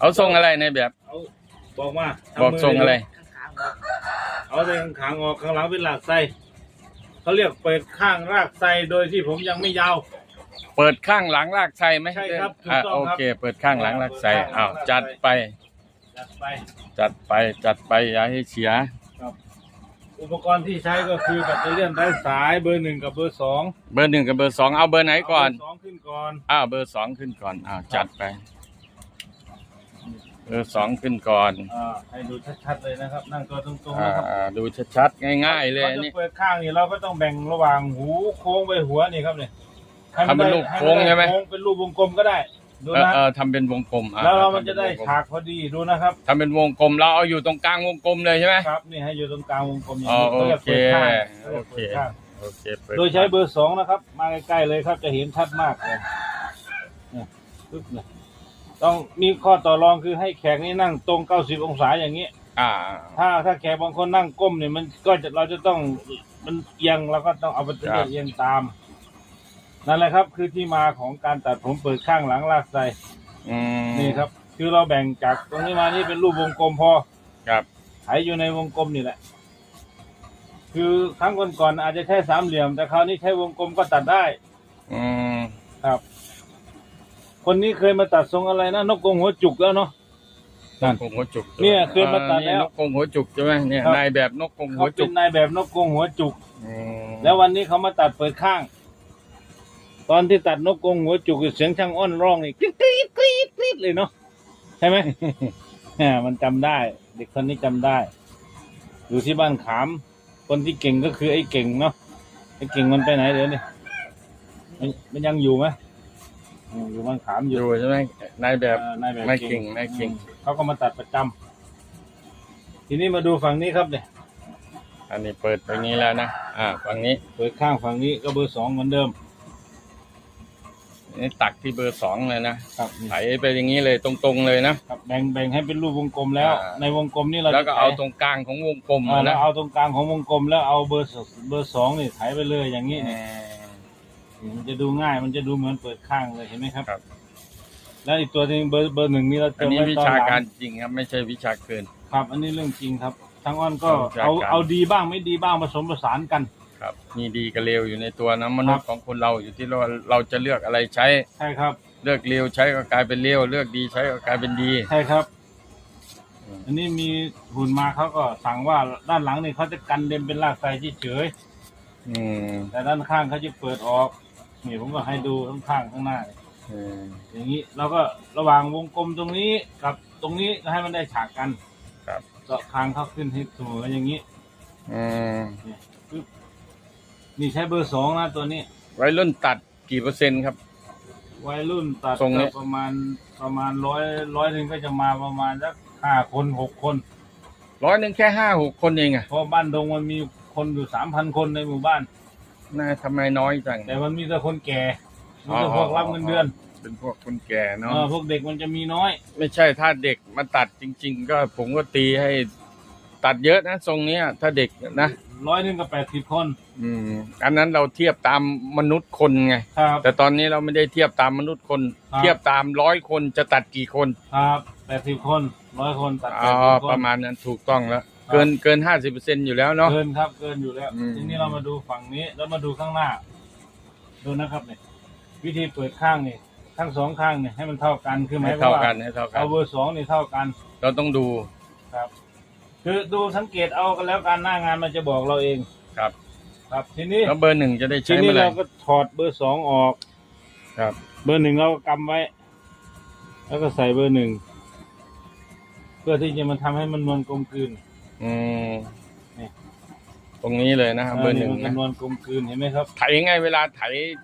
เอาทรงอะไรในแบบ เอาบอกว่าทำบอกมืทรงอะไร เอาแต่ขางออกข้างหลังเป็นหลักไส้เขาเรียกเปิดข้างรากไส้โดยที่ผมยังไม่ยาว เปิดข้างหลังลากไส้ไหมใช่ครับถูกอะต้องโอครับเค เปิดข้างหลังลากไส้เปิดข้างหลังอ้าวลากไส้จัดไป จัดไป จัดไปจัดไปอย่าให้เสีย อุปกรณ์ที่ใช้ก็คือแบตเตอรี่ไร้สายเบอร์หนึ่งกับเบอร์สองเบอร์หนึ่งกับเบอร์สองเอาเบอร์ไหนก่อนเาเบร์สองขึ้นก่อนอ้าวเบอร์สองขึ้นก่อนอ้าวจัดไป เบอร์สองขึ้นก่อนอ่าให้ดูชัดๆเลยนะครับ นั่งตัวตรงๆอ่านะครับดูชัดๆง่าย ๆ เลยเราอันจะนี่เปิดข้างนี่เราก็ต้องแบ่งระหว่างหูโค้งไปหัวนี่ครับเนี่ยให้ทำเป็นได้รูปโค้งใช่ไหมโค้งเป็นรูปวงกลมก็ได้ ดูเออนะเออทำเป็นวงกลมอ่แล้วเรามันทำจะป็ได้วงกลมฉากพอดีดูนะครับ ทำเป็นวงกลมเราเอาอยู่ตรงกลางวงกลมเลยใช่ไหม ครับนี่ให้อยู่ตรงกลางวงกลมอย่างอ๋อนี้เขาเรียกเปิดข้างโอเค ขารียกปิดข้างโอเคเปิดโดยใช้เบอร์สองนะครับ มาใกล้ๆเลยครับจะเห็นชัดมากเลยเนี่ยปึ๊บเนี่ย ต้องมีข้อต่อรองคือให้แขกนี่นั่งตรง90องศาอย่างนี้ อ่า ถ้าถ้าแขกบางคนนั่งก้มเนี่ยมันก็จะเราจะต้องมันเอียงเราก็ต้องเอาไปเอียงตาม นั่นแหละครับ คือที่มาของการตัดผมเปิดข้างหลังลากไส้อืมนี่ครับ คือเราแบ่งจากตรงนี้มานี่เป็นรูปวงกลมพอ ครับไถอยู่ในวงกลมนี่แหละ คือครั้งก่อนๆอาจจะใช้สามเหลี่ยม แต่คราวนี้ใช้วงกลมก็ตัดได้ อืมครับ คนนี้เคยมาตัดทรงอะไรนะนกกรงหัวจุกแล้วเนาะ นั่น นกกรงหัวจุกเนี่ยเคยมาตัดแล้วนกกรงหัวจุกใช่ไหมเนี่ยครับ นายแบบนกกรงหัเขาวเป็จุนกนายแบบนกกรงหัวจุก อืมแล้ววันนี้เขามาตัดเปิดข้าง ตอนที่ตัดนกกรงหัวจุกเสียงช่างอ้อนร้องนี่กรี๊ดกรี๊ดกรี๊ดกรี๊ดเลยเนาะใช่ไหม อ่ามันจำได้ เด็กคนนี้จำได้ อยู่ที่บ้านขาม คนที่เก่งก็คือไอ้เก่งเนาะไอ้เก่งมันไปไหนเดี๋ยวนี้มันมันยังอยู่ไหม อืมอยู่บ้านขามออยู่ยู่ใช่ไหมนายแบบเอ่อนายแบบนายเก่งนายเก่ง อืมเขาก็มาตัดประจำทีนี้มาดูฝั่งนี้ครับเนี่ยอันนี้เปิดตรงนี้แล้วนะ อ่าฝั่งนี้เปิดข้างฝั่งนี้ก็เบอร์สองเหมือนเดิมนี่ตักที่เบอร์สองเลยนะครับนี่ไถไปอย่างนี้เลยตรงๆเลยนะ ครับแบ่งแบ่งให้เป็นรูปวงกลมแล้ว อ่า ในวงกลมนี่เราแล้วก็จะเอาไถตรงกลางของวงกลมอ่าอะเรานะ เอาตรงกลางของวงกลมแล้วเอาเบอร์สเบอร์สองนี่ไถไปเลยอย่างนี้อืเนี่ย มมันจะดูง่าย มันจะดูเหมือนเปิดข้างเลยเห็นไหมครับ ครับ แล้วอีกตัวหนึงเบอร์เบอร์หนึ่งนี่เราอัเตินมนี้ไว้วิตอนชาหลัการงจริงครับ ไม่ใช่วิชาเกิน ครับ อันนี้เรื่องจริงครับทั้งอ้อนก็วิชาเอาการเอาดีบ้างไม่ดีบ้างผสมผสานกัน ครับ มีดีกับเลวอยู่ในตัวนะมนุษครัย์บของคนเราอยู่ที่เราเราจะเลือกอะไรใช้ ใช่ครับ เลือกเลวใช้ก็กลายเป็นเลวเลือกดีใช้ก็กลายเป็นดี ใช่ครับ อืม อันนี้มีหุ่นมาเขาก็สั่งว่าด้านหลังนี่เขาจะกันเด็มเป็นรากไทรเฉยอืม ๆแต่ด้านข้างเขาจะเปิดออก นี่ผมก็ให้ดูทั้งข้างข้างหน้าอืมอย่างนี้เราก็ระหว่างวงกลมตรงนี้กับตรงนี้ก็ให้มันได้ฉากกันครับ ก็คางเข้าขึ้นให้เสมออย่างนี้อืมนี่ใช้เบอร์สองนะตัวนี้ วัยรุ่นตัดกี่เปอร์เซ็นต์ครับ วัยรุ่นตัดทรงนี้ ก็ประมาณประมาณร้อยร้อยหนึ่งก็จะมาประมาณสักห้าคนหกคน ร้อยหนึ่งแค่ห้าหกคนเองอะเพราะบ้านดงมันมีคนอยู่สามพันคนในหมู่บ้าน น่าทำไมน้อยจัง แต่มันมีแต่คนแก่มีแต่พวกรับเงินเดือนเป็นพวกคนแก่เนาะเออพวกเด็กมันจะมีน้อย ไม่ใช่ถ้าเด็กมาตัดจริง ๆ ก็ผมก็ตีให้ตัดเยอะนะทรงเนี้ย ถ้าเด็กนะร้อยหนึ่งกับแปดสิบคน อืมอันนั้นเราเทียบตามมนุษย์คนไงครับแต่ตอนนี้เราไม่ได้เทียบตามมนุษย์คนครับเทียบตามร้อยคนจะตัดกี่คน ครับแปดสิบคนร้อยคนตัดแปอ๋ดอสิบคนประมาณนั้นถูกต้องแล้วครับ เกินเกินห้าสิบเปอร์เซ็นอยู่แล้วเนาะ เกินครับเกินอยู่แล้ว อืม ทีนี้เรามาดูฝั่งนี้แล้วมาดูข้างหน้า ดูนะครับเนี่ยวิธีเปิดข้างนี่ทั้งสองข้างเนี่ยให้มันเท่ากันคือหมายให้ควาเท่ามว่ากันให้เท่ากัน เอาเบอร์สองนี่เท่ากันเราต้องดูครับ คือดูสังเกตเอากันแล้วการหน้างานมันจะบอกเราเองครับครับ ทีนี้แล้วเบอร์หนึ่งจะได้ทีใช้นี้เมื่อไหร่เราก็ถอดเบอร์สองออก ครับเบอร์หนึ่งเราก็กำไว้ แล้วก็ใส่เบอร์หนึ่งเพื่อที่จะมาทำให้มันนวลกลมกลืน อืมนี่ตรงนี้เลยนะครับเบอร์หนึ่งมันะนนวลกลมกลืนเห็นไหมครับไถยังไงเวลาไถ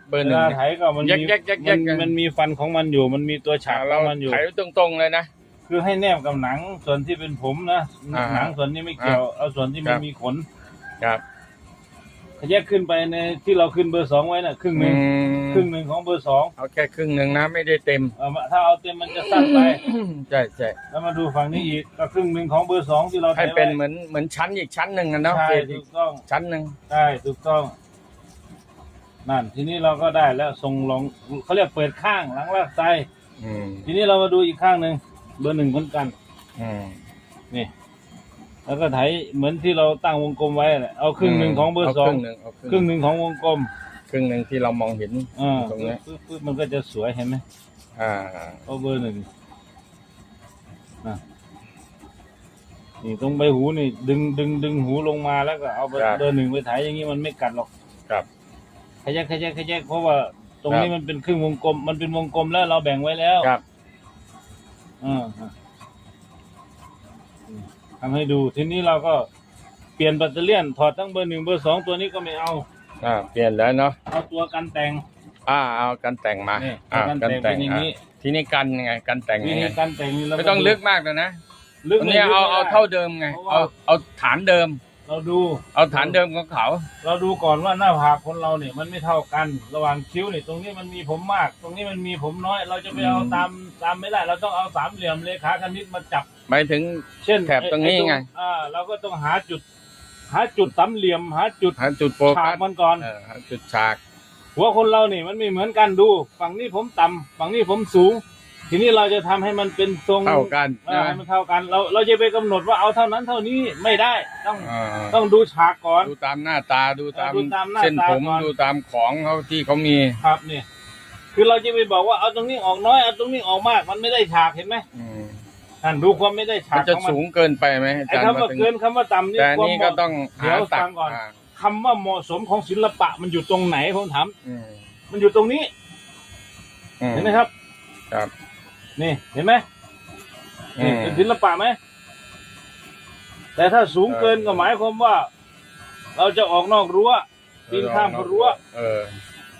เบอร์หเวนึ่งลาเนี่ย ไถก็มันแยกมีแยกแยกแยมักนกัน มันมีฟันของมันอยู่ มันมีตัวฉากขเราองมันอยู่ ไถตรงๆเลยนะ คือให้แนบกับหนังส่วนที่เป็นผมนะอ่าหนังส่วนนี้ไม่เกี่ยวเอาส่วนที่มัคนรับ มีขนครับแยกขึ้นไปในที่เราขึ้นเบอร์สองไว้น่ะครึ่งหนึ่งอืม ครึ่งหนึ่งของเบอร์สองเอาแค่ครึ่งหนึ่งนะไม่ได้เต็มเอามาถ้าเอาเต็มมันจะสั้นไป ใช่ใช่แล้วมาดูฝั่งนี้อีกก็ครึ่งหนึ่งของเบอร์สองที่เราให้ไว้เป็นเหมือนเหมือนชั้นอีกชั้นหนึ่งนะเนาะใช่เกรดถูอีกกต้องชั้นหนึ่งใช่ถูกต้อง นั่น ทีนี้เราก็ได้แล้วทรงลงเขาเรียกเปิดข้างหลังลากไซอืมทีนี้เรามาดูอีกข้างหนึ่งเบอร์หนึ่งเหมือนกัน อืมนี่ แล้วก็ไถเหมือนที่เราตั้งวงกลมไว้แหละเอาครึ่งหนึ่งของเบอร์สองครึ่งหนึ่งเอาครึ่งหนึ่งของวงกลม ครึ่งหนึ่งที่เรามองเห็นอ่าตรงเนี้ยปึ๊บปึ๊บมันก็จะสวยเห็นไหมอ่าเอาเบอร์หนึ่งนะนี่ตรงใบหูนี่ ดึงดึงดึงหูลงมาแล้วก็เอาเบอร์เบอร์หนึ่งไปไถอย่างนี้มันไม่กัดหรอกครับ ขยักขยักขยักเพราะว่า ตรงนี้ครับมันเป็นครึ่งวงกลม มันเป็นวงกลมแล้วเราแบ่งไว้แล้วครับอ่าฮะทำให้ดูทีนี้เราก็เปลี่ยนแบตเตอรี่ยนถอดทั้งเบอร์หนึ่งเบอร์สองตัวนี้ก็ไม่เอา อ่าเปลี่ยนแล้วเนาะเอาตัวกันแต่ง อ่าเอากันแต่งมานี่อ่ากันกันแต่งแต่เป็งนอย่างอะนี้ทีนี้กันยังไงกันแต่งวิยังธีไงการแต่งนี่เราไม่ต้องลึกมากเลยนะลึกอันไม่เนี้ยลึกเอาไม่เอาได้เท่าเดิมไงเพราะว่าเอาเอาฐานเดิม เราดู เอาฐานเดิมของเขา เราดูก่อนว่าหน้าผากคนเราเนี่ยมันไม่เท่ากัน ระหว่างคิ้วเนี่ยตรงนี้มันมีผมมาก ตรงนี้มันมีผมน้อย เราจะไปเอาตามตามไม่ได้ เราต้องเอาสามเหลี่ยมเลขาคณิตมาจับ หมายถึง เช่นแถบตรงนี้อ้ไงอ่าเราก็ต้องหาจุด หาจุดสามเหลี่ยมหาจุดหาจุดโฟฉากักสมันก่อน เออหาจุดฉาก หัวคนเราเนี่ยมันไม่เหมือนกันดู ฝั่งนี้ผมต่ำฝั่งนี้ผมสูง ทีนี้เราจะทำให้มันเป็นทรงเท่ากันเออนะให้มันเท่ากัน เราเราจะไปกำหนดว่าเอาเท่านั้นเท่านี้ไม่ได้ต้องอ่าต้องดูฉากก่อน ดูตามหน้าตาดูตามดูตามหน้าเส้นตาผมก่อน ดูตามของเขาที่เขามีครับเนี่ยคือเราจะไปบอกว่าเอาตรงนี้ออกน้อยเอาตรงนี้ออกมาก มันไม่ได้ฉากเห็นไหม อืม ท่านดูความไม่ได้ฉามันกจะของมันสูงเกินไปไหมอาไอ้จารย์คำว่าถึงเกินคำว่าต่ำนี่แต่ความนี่เหก็มาะ ต้องเดี๋หายวตัฟักงก่อน อ่าคำว่าเหมาะสมของศิลปะมันอยู่ตรงไหนผมถามอืมมันอยู่ตรงนี้อืมเห็นไหมครับ ครับนี่เห็นไหมอืนี่ม เป็นศิลปะไหมแต่ถ้าสูงเกินก็หมายความว่า เราจะออกนอกรั้ว ปีนข้ามรั้ว เออ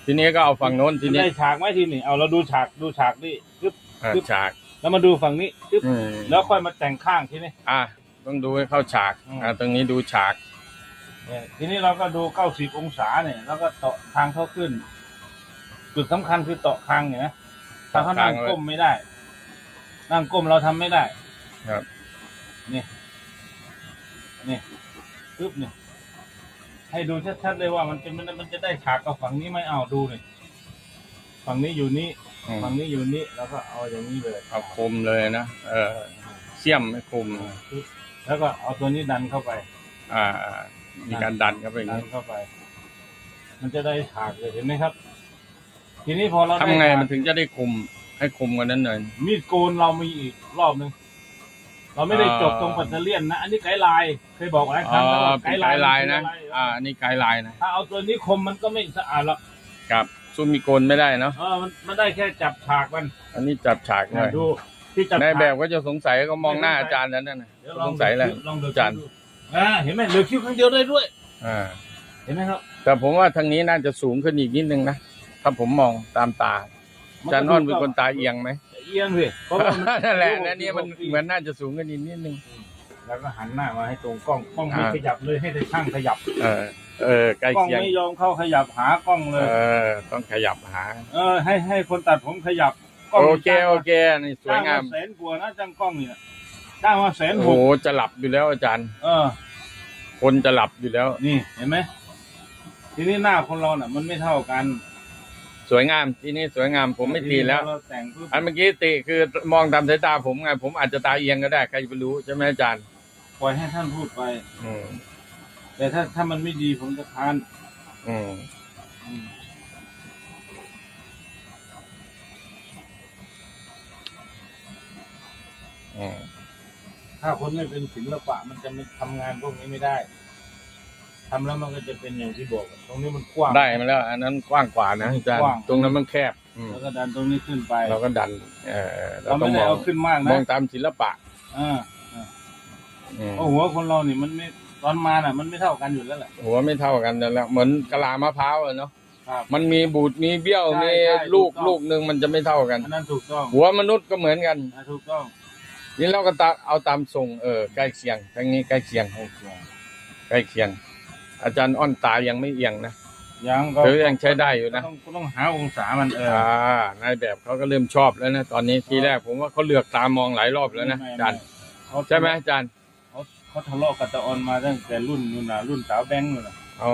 ทีนี้ก็เอาฝั่งโน้นทีนี้ได้ฉากไหมทีนี่เอาเราดูฉากดูฉากนี่ปึ๊บ อ่าปึ๊บฉาก แล้วมาดูฝั่งนี้ปึ๊บอืมแล้วค่อยมาแต่งข้างทีนี้อะต้องดูให้เข้าฉากอืมอ่าตรงนี้ดูฉาก เนี่ยทีนี้เราก็ดูเก้าสิบองศาเนี่ยแล้วก็เตาะทางเข้าขึ้น จุดสำคัญคือเตาะคางเนี่ยนะถ้าเขานั่งเตาะคางไว้ก้มไม่ได้ นั่งก้มเราทำไม่ได้ ครับ นี่ นี่ปึ๊บเนี่ยให้ดูชัดๆเลยว่ามันเป็นมันมันจะได้ฉากกับฝั่งนี้ไหมเอาดูเลยฝั่งนี้อยู่นี่ อืมฝั่งนี้อยู่นี่แล้วก็เอาอย่างนี้เลย เอาคมเลยนะเออเสียมไม่คมปึ๊บแล้วก็เอาตัวนี้ดันเข้าไป อ่าอ่ามีการดันเข้าไปอย่างดันนี้เข้าไป มันจะได้ฉากเลยเห็นไหมครับ ทีนี้พอเราด้ทำไงฉากมันถึงจะได้คมให้คมกว่านั้นหน่อย มีดโกนเรามีอีกรอบหนึ่งเราไม่ได้อ่า จบตรงปัตเตอร์เลียนนะ อันนี้ไกด์ไลน์เคยบอกหลายคอ๋รั้องแล้วว่าเป็นไกด์ไลน์นะ มัคืออไรอ่าอันนี่ไกด์ไลน์นะถ้าเอาตัวนี้คมมันก็ไม่สะอาดหรอกครับ ซูมมีโกนไม่ได้เนาะเออมันมันได้แค่จับฉากมันอันนี้จับฉากหน่อยดูที่จับในฉาก แบบก็จะสงสัยก็มองหน้าอาจารย์แล้วนั่นนะเดี๋ยวลอสงงสัยอะไรลองดูอาจารย์ดูอ่าเห็นไหมเหลือคิ้วครั้งเดียวได้ด้วย อ่า เห็นไหมครับแต่ผมว่าทางนี้น่าจะสูงขึ้นอีกนิดนึงนะถ้าผมมองตามตาอาจารย์อ้อนเป็นคนตาเอียงไหมเอียงสิเพราะว่ามันนั่นแหละนั่นนี่มันเหมือนน่าจะสูงขึ้นอีกนิดนึง แล้วก็หันหน้ามาให้ตรงกล้องกล้องไม่อ่า ขยับเลยให้แต่ช่างขยับ เออ เออใกล้กล้องเคียงไม่ยอมเข้าขยับหากล้องเลยเออต้องขยับหา เออ ให้ให้คนตัดผมขยับกล้องโอนี่เคจ้างโอมาเคนี่สวยงาม จ้มแสนกว่านะจ้างกล้องเนี่ยจ้างมาแสนโอ้หโหกจะหลับอยู่แล้วอาจารย์ เออ คนจะหลับอยู่แล้ว นี่เห็นไหมทีนี้หน้าคนเราน่ะ มันไม่เท่ากันสวยงามที่นี่สวยงามผมไม่ตีแล้ว เราแต่งปุ๊บอันเมื่อกี้ติคือมองตามสายตาผมไง ผมอาจจะตาเอียงก็ได้ใครจะไปรู้ใช่ไหมอาจารย์ ปล่อยให้ท่านพูดไป อืม แต่ถ้าถ้ามันไม่ดีผมจะค้านอืมอืมอืมถ้าคนไม่เป็นศิลปะมันจะไม่ทำงานพวกนี้ไม่ได้ทำแล้วมันก็จะเป็นอย่างที่บอกตรงนี้มันกว้าง ได้มาแล้ว อันนั้นกว้างกว่านะอาจารย์กว้าง ตรงนั้นมันแคบอืมแล้วก็ดันตรงนี้ขึ้นไปเราก็ดัน เออเราเราต้อไม่งมได้องเอาขึ้นมากมนะองตามศิลปะ อ่าอืมเพราะหัวคนเรานี่มันไม่ต อนมาน่ะ มันไม่เท่ากันอยู่แล้วแหละ หัวไม่เท่ากันนั่นแหล้วเหมือนกะลามะพร้าวอะเนาะครับ มันมีบูดมีเบี้ยวใช่มีใช่ลูกถูกต้อง ลูกหนึ่งมันจะไม่เท่ากัน อันนั้นถูกต้องหัวมนุษย์ก็เหมือนกัน อ่าถูกต้องนี่เราก็ตาเอาตามทรงเออใกล้เคียงทั้งนี้ใกล้เคียง โอเคใกล้เคียง อาจารย์อ้อนตายังไม่เอียงนะยังก็ถือยังใช้ได้อยู่นะต้องต้องหาองศามันเออ อ่านายแบบเขาก็เริ่มชอบแล้วนะตอนนี้ทีแรกผมว่าเขาเลือกตามองหลายรอบแล้วนะอาจารย์เขาใช่ไหมอาจารย์ เขาเขาทะเลาะกับตาออนมาตั้งแต่รุ่นนู่นน่ะรุ่นสาวแบงค์นู่นน่ะอ๋อ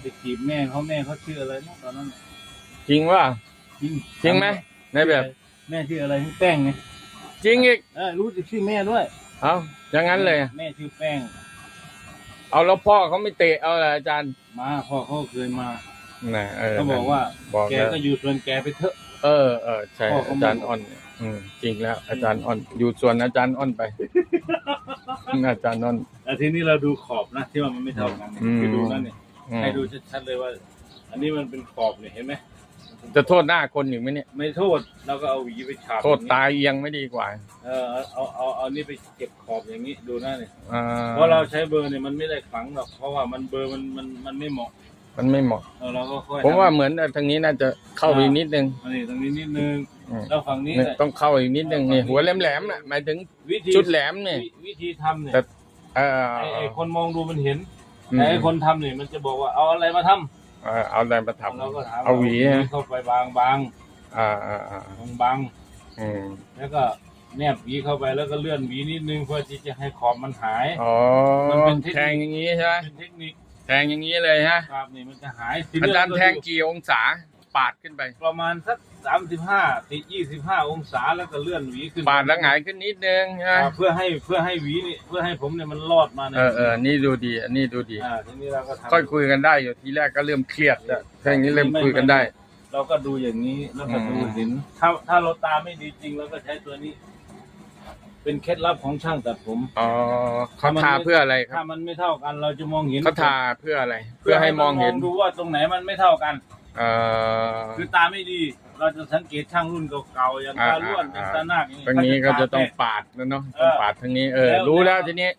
ไปจีบแม่เขาแม่เขาชื่ออะไรนะตอนนั้นน่ะจริงว่าจริงจริงไหมนายแบบ แม่ชื่ออะไรแป้งไงจริงอีกเออรู้จักชื่อแม่ด้วยเอาอย่างนั้นเลย แม่ชื่อแป้ง เอาแล้วพ่อเขาไม่เตะเอาละอาจารย์มาพ่อเขาเคยมานะเออเขาบอกว่าบอกแกแล้วก็อยู่ส่วนแกไปเถอะ เออเออใช่พ่อเขา อาจารย์อ้อน อืมจริงแล้ว อาจารย์อ้อนอยู่ส่วนอาจารย์อ้อนไป อาจารย์อ้อนแต่ทีนี้เราดูขอบนะที่ว่ามันไม่เท่ากันเนี่ยอืม คือดูนั่นเนี่ยอืมให้ดูชัดๆเลยว่า อันนี้มันเป็นขอบเนี่ยเห็นไหมจะโทษหน้าคนอยู่ไหมเนี่ย ไม่โทษเราก็เอาหวีไปฉาบโทษตาเอียงไม่ดีกว่าเออเอาเอาเอาเอานี่ไปเก็บขอบอย่างนี้ดูนะเนี่ยอ่าเพราะเราใช้เบอร์เนี่ยมันไม่ได้ขลังหรอกเพราะว่ามันเบอร์มันมันมันไม่เหมาะ มันไม่เหมาะ เออเราก็ค่อยผมว่าเหมือนทางนี้น่าจะเข้าไปนิดนึง อันนี้ตรงนี้นิดนึงอืม แล้วฝั่งนี้เนี่ยเนี่ยต้องเข้าอีกนิดนึงนี่หัวแหลมๆน่ะหมายถึง วิธีจุดแหลมเนี่ย วิวิธีทำเนี่ยแต่ เออ ไอ้ไอ้คนมองดูมันเห็นอืม แต่ไอ้คนทำเนี่ยมันจะบอกว่าเอาอะไรมาทำเออเอาอะไรมาทำเราก็ถามเอาหวีฮะเข้าไปบางบางอ่าอ่าอ่าบางบางอืมแล้วก็แนบหวีเข้าไปแล้วก็เลื่อนหวีนิดนึงเพื่อที่จะให้ขอบมันหาย อ๋อมันเป็นเทคนิค แทงอย่างนี้ใช่ไหมเป็นเทคนิค แทงอย่างนี้เลยฮะครับนี่มันจะหายอาจารย์แทงกี่องศาปาดขึ้นไป ประมาณสักสามสิบห้าติยี่สิบห้าองศาแล้วก็เลื่อนหวีขึ้นปาดแล้วหงายขึ้นนิดนึงใช่ไหมอ่าเพื่อให้เพื่อให้หวีนี่เพื่อให้ผมเนี่ยมันรอดมาในเออเออนี่ดูดีอันนี้ดูดีอ่าทีนี้เราก็ทำค่อยคุยกันได้อยู่ทีแรกก็เริ่มเครียดแล้วถ้าอย่างนี้เริ่มคุยกันได้ เราก็ดูอย่างนี้แล้วก็ดูอืมเห็นถ้าถ้าเราตาไม่ดีจริงเราก็ใช้ตัวนี้ เป็นเคล็ดลับของช่างตัดผมอ๋อเขาทาเพื่ออะไรคถ้ารับมันไม่เท่ากันเราจะมองเห็นเขาทาเพื่ออะไร เพื่อให้มองเห็น ดูว่าตรงไหนมันไม่เท่ากัน เอ่อ คือตาไม่ดี เราจะสังเกตช่างรุ่นเก่าๆอย่างอ่าตาล้วนอ่าอย่างตานาคอย่างตรงนี้ก็จะต้องปาดปาดแล้วเนาะเอต้องอปาดทางนี้เออแล้วรู้แล้วทีนี้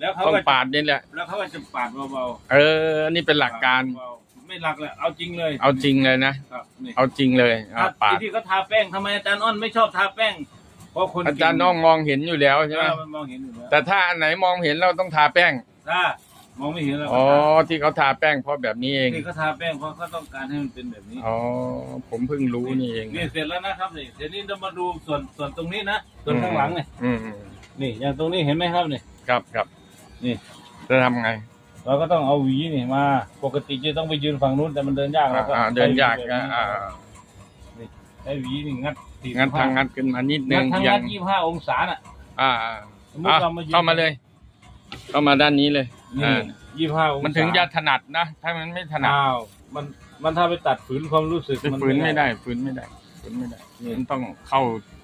แล้วเขาต้องก็ปาดนี่แหละ แล้วเขาก็จะปาดเบาเออ อันนี้เป็นหลักการ เบาๆไม่หลักเลยเอาจริงเลยเอาจริงเลยนะ ครับนี่เอาจริงเลยอะถ้าปาดที่เขาทาแป้งทำไมอาจารย์อ้อนไม่ชอบทาแป้งเพ ราะคนอาจารย์น้องมองเห็นอยู่แล้วใช่ไหมเออมันมองเห็นอยู่แล้วแต่ถ้าอันไหนมองเห็นเราต้องทาแป้งถ้ามองไม่เห็นแล้วอ๋อที่เขาทาแป้งเพราะแบบนี้เองที่เขาทาแป้งเพราะเขาต้องการให้มันเป็นแบบนี้อ๋อผมเพิ่งรู้นี่เองนี่เสร็จแล้วนะครับนี่เดี๋ยวนี้เรามาดูส่วนส่วนตรงนี้นะส่วนข้างหลังเนี่ยอืมอืมนี่อย่างตรงนี้เห็นไหมครับนี่ครับครับนี่ จะทำไง เราก็ต้องเอาหวีนี่มา ปกติจะต้องไปยืนฝั่งนู้นแต่มันเดินยากเราก็อ่าเดินยากใช้หวีอ่าแบบอ่า นี้ใช้หวีนี่งัดสี่งั้นทางงัดขึ้นมานิดนึงัดงทางยังังดยี่ห้าองศาน่ะ อ่าสมมติอะเรามายืน เข้ามาเลย เข้ามาด้านนี้เลยนี่อ่ายี่ห้าองศามันถึงจะถนัดนะ ถ้ามันไม่ถนัดอ้าวมันมันถ้าไปตัดฝืนความรู้สึกจะฝืนไม่ได้ฝืนไม่ได้ฝืนไม่ได้นี่มันต้องเข้า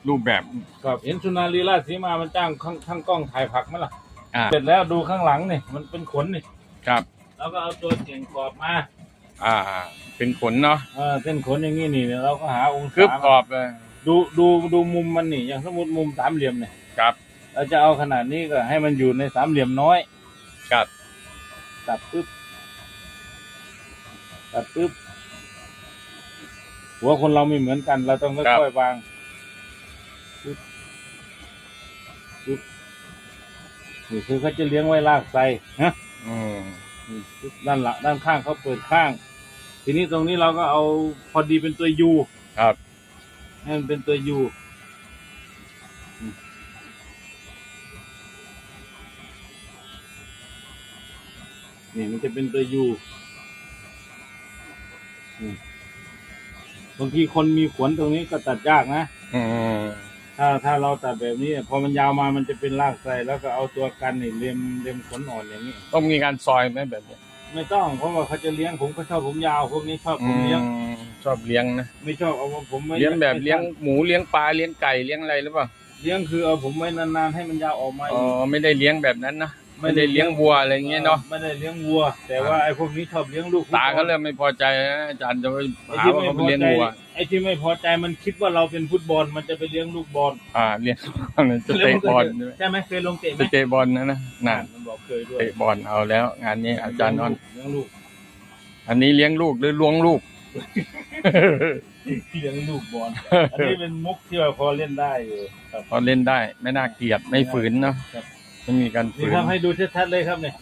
รูปแบบ ครับเห็นสุนารีราชสีมามันจ้างข้างข้างกล้องถ่ายผักไหมล่ะอ่าเสร็จแล้วดูข้างหลังนี่มันเป็นขนนี่ครับ แล้วก็เอาตัวเก่งกรอบมา อ่า เป็นขนเนาะเออเส้นขนอย่างนี้นี่เราก็หาองคืบศากรอบเลยดูดูดูมุมมันนี่อย่างสมมติมุมสามเหลี่ยมเนี่ยครับ เราจะเอาขนาดนี้ก็ให้มันอยู่ในสามเหลี่ยมน้อยครับ ตัดปึ๊บตัดปึ๊บหัวคนเราไม่เหมือนกัน เราต้องค่อยๆวางปึ๊บปึ๊บนี่คือเขาจะเลี้ยงไว้ลากไซฮะ อืมนี่ปึ๊บ ด้านหลังด้านข้างเขาเปิดข้าง ทีนี้ตรงนี้เราก็เอาพอดีเป็นตัวยูครับ ให้มันเป็นตัวยูนี่มันจะเป็นตัวยูนี่บางทีคนมีขนตรงนี้ก็ตัดยากนะ อืม ถ้าถ้าเราตัดแบบนี้ พอมันยาวมามันจะเป็นรากไทรแล้วก็เอาตัวกันนี่เลียมเลียมขนอ่อนอย่างนี้ ต้องมีการซอยไหมแบบนี้ไม่ต้องเพราะว่าเขาจะเลี้ยงผมก็ชอบผมยาวพวกนี้ชอบผมเลี้ยงอืมชอบเลี้ยงนะไม่ชอบเอาผมไม่เลี้ยงแบบไม่เลี้ยงหมูเลี้ยงปลาเลี้ยงไก่เลี้ยงอะไรหรือเปล่าเลี้ยงคือเอาผมไว้นานๆให้มันยาวออกมาอ๋ออีกไม่ได้เลี้ยงแบบนั้นนะ ไม่ได้เลี้ยงวัวอะไรอย่างเงี้ยเนาะไม่ได้เลี้ยงวัว แต่ว่าไอ้พวกนี้ชอบเลี้ยงลูกตาก็เริ่มไม่พอใจนะอาจารย์จะไปไอ้หาที่ว่าไม่เขาพไปอเลี้ยงใจวัวไอ้ที่ไม่พอใจมันคิดว่าเราเป็นฟุตบอลมันจะไปเลี้ยงลูกบอลอ่าเลี้ยงจะเตะบอลด้วยใช่ไหมเคยลงเตะไหมจะเตะบอลนะนะน่ะมันบอกเคยด้วยเตะบอลเอาแล้ว งานนี้อาจารย์อ้อนเลี้ยงลูก อันนี้เลี้ยงลูกหรือล้วงลูกเลี้ยงลูกบอลอันนี้เป็นมุกที่ว่าพอเล่นได้อยู่ครับพอเล่นได้ ไม่น่าเกลียดไม่ฝืนเนาะครับ ไม่มีการนี่ฝืนครับให้ดูชัดๆเลยครับเนี่ย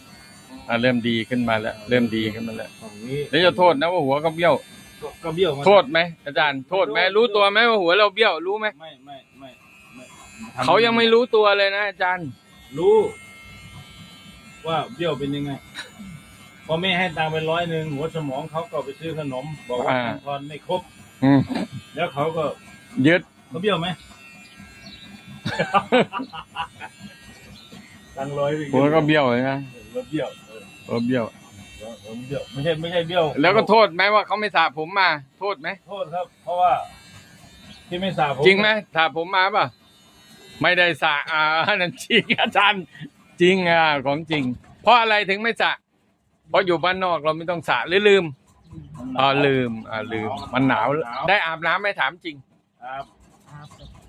อะเริ่มดีขึ้นมาแล้ว เริ่มดีขึ้นมาแล้วฝั่งนี้แล้วจะโทษนะว่าหัวก็เบี้ยว ก็ก็เบี้ยวมาโทษไหมอาจารย์โทษไหมรู้ตัวไหมว่าหัวเราเบี้ยวรู้ไหมไม่ไม่ไม่ไม่ทำเขายังไม่รู้ตัวเลยนะอาจารย์รู้ ว่าเบี้ยวเป็นยังไงพอแม่ให้ตังค์ไปร้อยหนึ่งหัวสมองเขาก็ไปซื้อขนม บอกว่าอ่าทางทอนไม่ครบ อืมแล้วเขาก็ยึดเขาเบี้ยวไหม ตังร้อยหนึ่งหัวก็เบี้ยวเลยนะรถเบี้ยวเออหัวเบี้ยว รถเบี้ยว ไม่ใช่ไม่ใช่เบี้ยวแล้วก็โทษไหมว่าเขาไม่สระผมมา โทษไหม โทษครับ เพราะว่า ที่ไม่สาผมจริงไหมสระผมมาป่ะ ไม่ได้สระอ่านั่นจริงอาจารย์ จริงอะของจริง เพราะอะไรถึงไม่สระเพราะอยู่บ้านนอกเราไม่ต้องสระหรือลืมอ๋อลืมอ่าลืม มันหนาว ได้อาบน้ำไหม่ถามจริง ครับ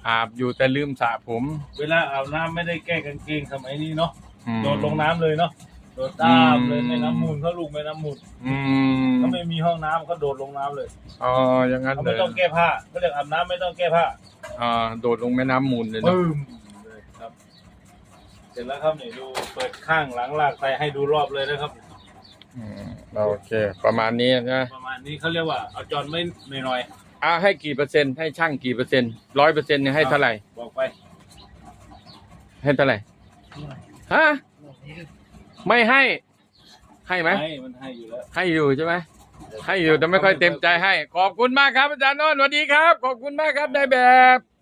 อาบอยู่แต่ลืมสระผม เวลาอาบน้ำไม่ได้แก้กางเกงสมัยนี้เนาะอืม โดดลงน้ำเลยเนาะโดดตามเลยอืม แม่น้ำมูลเขาลูกแม่น้ำมูลอืมเขาไม่มีห้องน้ำเขาโดดลงน้ำเลยอ๋ออย่างนั้นเขาเลไม่ยต้องแก้ผ้าเขาเรียกอาบน้ำไม่ต้องแก้ผ้าอ่าโดดลงแม่น้ำมูลเลยนะปึ้มเลยครับ เสร็จแล้วครับนี่ดูเปิดข้างหลังลากไปให้ดูรอบเลยนะครับ อืมโอเค ประมาณนี้นะ ประมาณนี้เขาเรียกว่าเอาจอนไม่หน่อย อ่าให้กี่เปอร์เซ็นต์ให้ช่างกี่เปอร์เซ็นต์ร้อยเปอร์เซ็นต์เนี่ยให้เท่าไหร่ๆบอกไปให้เท่าไหร่ฮะไม่ให้ ให้ไหมให้มันให้อยู่แล้ว ให้อยู่ใช่ไหมให้อยู่แต่ไม่ค่อยเต็มใจให้ ขอบคุณมากครับอาจารย์โนนท์สวัสดีครับ ขอบคุณมากครับได้แบบ